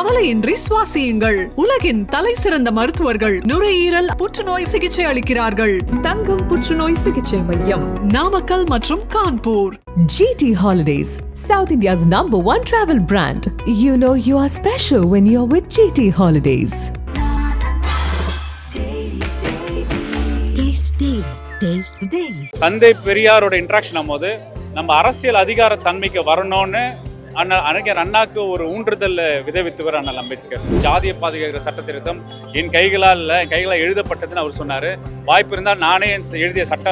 கவலையின்றி சுவாசியுங்கள் உலகின் தலை சிறந்த மருத்துவர்கள் நுரையீரல் புற்றுநோய் சிகிச்சை அளிக்கிறார்கள் தங்கம் புற்றுநோய் சிகிச்சை மையம் நாமக்கல் மற்றும் Kanpur GT Holidays, South India's number one travel brand. You know you are special when you're with GT Holidays. Taste Daily. Taste the Daily. தந்தை பெரியாரோட இன்ட்ராக்ஷன் போது நம்ம அரசியல் அதிகார தன்மைக்கு வரணும்னு அண்ணா அறிஞர் அண்ணாக்கு ஒரு ஊன்றுதல் விதைவித்தவர் அண்ணல் அம்பேத்கர். ஜாதிய பாதுகாக்கிற சட்ட திருத்தம் என் கைகளால் இல்லை என் கைகளால் எழுதப்பட்டதுன்னு அவர் சொன்னார். வாய்ப்பு இருந்தால் நானே எழுதிய சட்ட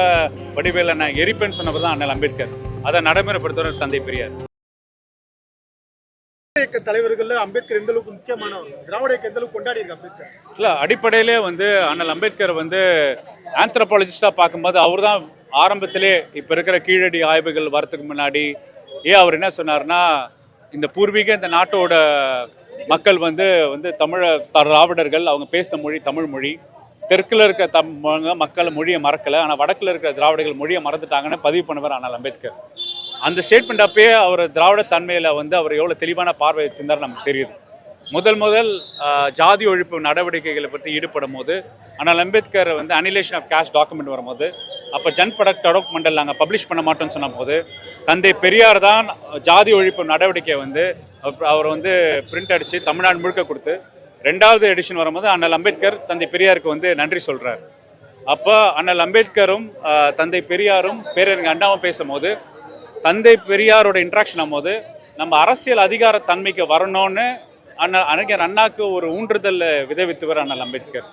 வடிவேல நான் எரிப்பேன்னு சொன்னவர் தான் அண்ணல் அம்பேத்கர். அதை நடைமுறைப்படுத்துவர் தந்தை பெரியார். இயக்க தலைவர்கள்ல அம்பேத்கர் எந்த அளவுக்கு முக்கியமானவர்? திராவிட இயக்கம் எந்த அளவுக்கு கொண்டாடி இருக்கு அம்பேத்கர்? இல்லை அடிப்படையிலே வந்து அண்ணல் அம்பேத்கர் வந்து ஆந்த்ரோபாலஜிஸ்டாக பார்க்கும்போது அவர் தான் ஆரம்பத்திலே இப்போ இருக்கிற கீழடி ஆய்வுகள் வரத்துக்கு முன்னாடி ஏன் அவர் என்ன சொன்னார்னா இந்த பூர்வீக இந்த நாட்டோட மக்கள் வந்து வந்து தமிழ திராவிடர்கள் அவங்க பேசின மொழி தமிழ் மொழி. தெற்கில் இருக்கிற தம் மக்கள் மொழியை மறக்கலை. ஆனால் வடக்கில் இருக்கிற திராவிடர்கள் மொழியை மறந்துட்டாங்கன்னு பதிவு பண்ணவர் ஆனால் அம்பேத்கர். அந்த ஸ்டேட்மெண்ட் அப்பயே அவர் திராவிட தன்மையில் வந்து அவர் எவ்வளோ தெளிவான பார்வை வச்சிருந்தார் நமக்கு தெரியுது. முதல் முதல் ஜாதி ஒழிப்பு நடவடிக்கைகளை பற்றி ஈடுபடும் போது ஆனால் அம்பேத்கர் வந்து அனிலேஷன் ஆஃப் கேஷ் டாக்குமெண்ட் வரும்போது அப்போ ஜன் ப்ரொடக்ட் டாக்குமெண்டல் நாங்கள் பப்ளிஷ் பண்ண மாட்டோம்னு சொன்னபோது தந்தை பெரியார் தான் ஜாதி ஒழிப்பு நடவடிக்கையை வந்து அவர் வந்து பிரிண்ட் அடித்து தமிழ்நாடு முழுக்க கொடுத்து ரெண்டாவது எடிஷன் வரும்போது அண்ணல் அம்பேத்கர் தந்தை பெரியாருக்கு வந்து நன்றி சொல்கிறார் அப்போ அண்ணல் அம்பேத்கரும் தந்தை பெரியாரும் பேரறிஞர் அண்ணாவும் பேசும்போது தந்தை பெரியாரோட இன்ட்ராக்ஷன் போது நம்ம அரசியல் அதிகார தன்மைக்கு வரணும்னு அண்ணா அறிஞர் அண்ணாக்கு ஒரு ஊன்றுதல் விதைவித்தவர் அண்ணல் அம்பேத்கர்.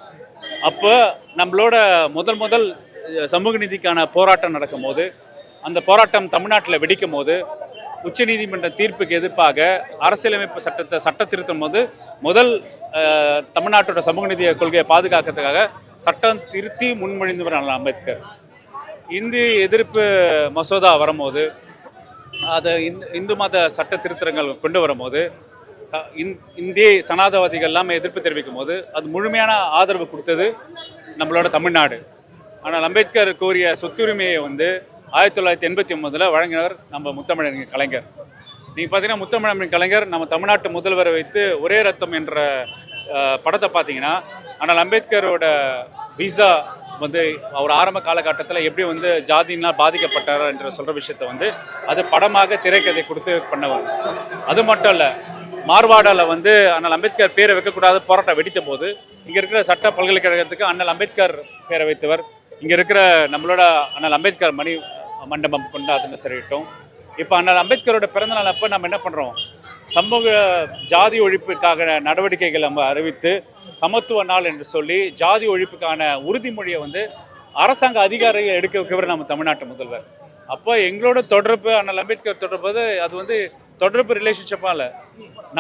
அப்போ நம்மளோட முதல் முதல் சமூக நீதிக்கான போராட்டம் நடக்கும்போது அந்த போராட்டம் தமிழ்நாட்டில் வெடிக்கும் போது உச்சநீதிமன்ற தீர்ப்புக்கு எதிர்ப்பாக அரசியலமைப்பு சட்டத்தை சட்ட திருத்தும் போது முதல் தமிழ்நாட்டோட சமூக நீதி கொள்கையை பாதுகாக்கிறதுக்காக சட்டம் திருத்தி முன்மொழிந்தவர் அண்ணல் அம்பேத்கர். இந்தி எதிர்ப்பு மசோதா வரும்போது அதை இந்து இந்து மத சட்ட திருத்தங்கள் கொண்டு வரும்போது இந்திய சனாதவாதிகள் எல்லாமே எதிர்ப்பு தெரிவிக்கும் போது அது முழுமையான ஆதரவு கொடுத்தது நம்மளோட தமிழ்நாடு. ஆனால் அம்பேத்கர் கோரிய சொத்துரிமையை வந்து ஆயிரத்தி தொள்ளாயிரத்தி எண்பத்தி ஒன்பதில் வழங்கினவர் நம்ம முத்தமிழன் கலைஞர். நீங்கள் பார்த்தீங்கன்னா முத்தமிழன் கலைஞர் நம்ம தமிழ்நாட்டு முதல்வரை வைத்து ஒரே ரத்தம் என்ற படத்தை பார்த்தீங்கன்னா ஆனால் அம்பேத்கரோட விசா வந்து அவர் ஆரம்ப காலகட்டத்தில் எப்படி வந்து ஜாதினால் பாதிக்கப்பட்டார் என்ற சொல்கிற விஷயத்த வந்து அது படமாக திரைக்கதை கொடுத்து பண்ணவர். அது மட்டும் இல்லை மார்வாடாவில் வந்து அண்ணல் அம்பேத்கர் பேரை வைக்கக்கூடாது போராட்டம் வெடித்த போது இங்கே இருக்கிற சட்ட பல்கலைக்கழகத்துக்கு அண்ணல் அம்பேத்கர் பேரை வைத்தவர். இங்கே இருக்கிற நம்மளோட அண்ணல் அம்பேத்கர் மணி மண்டபம் கொண்டாதுன்னு சரிட்டோம் இப்போ அண்ணல் அம்பேத்கரோட பிறந்தநாள் அப்போ நம்ம என்ன பண்ணுறோம் சமூக ஜாதி ஒழிப்புக்காக நடவடிக்கைகள் நம்ம அறிவித்து சமத்துவ நாள் என்று சொல்லி ஜாதி ஒழிப்புக்கான உறுதிமொழியை வந்து அரசாங்க அதிகாரிகள் எடுக்க வைக்கவர் நம்ம தமிழ்நாட்டு முதல்வர். அப்போ எங்களோட தொடர்பு அண்ணல் அம்பேத்கர் தொடர்பு அது வந்து தொடர்பு ரிலேஷன்ஷிப்பாக இல்லை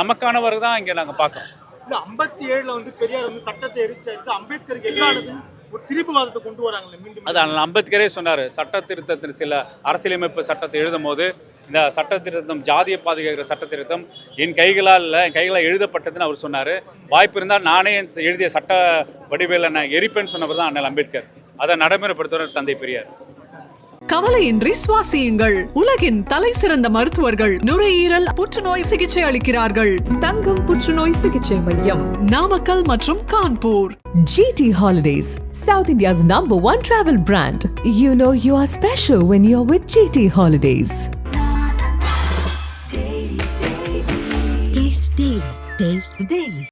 நமக்கானவர் தான் இங்கே நாங்கள் பார்க்குறோம் இல்ல ஐம்பத்தி ஏழுல வந்து பெரியார் வந்து சட்டத்தை எரிச்சாரு அம்பேத்கருக்கு என்ன ஆனதுன்னு ஒரு திருப்புவாதத்தை கொண்டு வராங்களே மீண்டும் அது அம்பேத்கரே சொன்னார் சட்ட திருத்தத்தின் சில அரசியலமைப்பு சட்டத்தை எழுதும் போது இந்த சட்ட திருத்தம் ஜாதிய பாதுகாக்கிற சட்ட திருத்தம் என் கைகளால் இல்லை என் கைகளால் எழுதப்பட்டதுன்னு அவர் சொன்னார். வாய்ப்பு இருந்தால் நானே என் எழுதிய சட்ட வடிவேல நான் எரிப்பேன்னு சொன்னவர் தான் அண்ணல் அம்பேத்கர். அதை நடைமுறைப்படுத்துவர் தந்தை பெரியார். கவலையின்றி சுவாசியுங்கள் உலகின் தலை சிறந்த மருத்துவர்கள் நுரையீரல் புற்றுநோய் சிகிச்சை அளிக்கிறார்கள் தங்கம் புற்றுநோய் சிகிச்சை மையம் நாமக்கல் மற்றும் Kanpur GT Holidays, South India's number one travel brand. You know you are special when you're with GT Holidays. Taste Daily. Taste the Daily.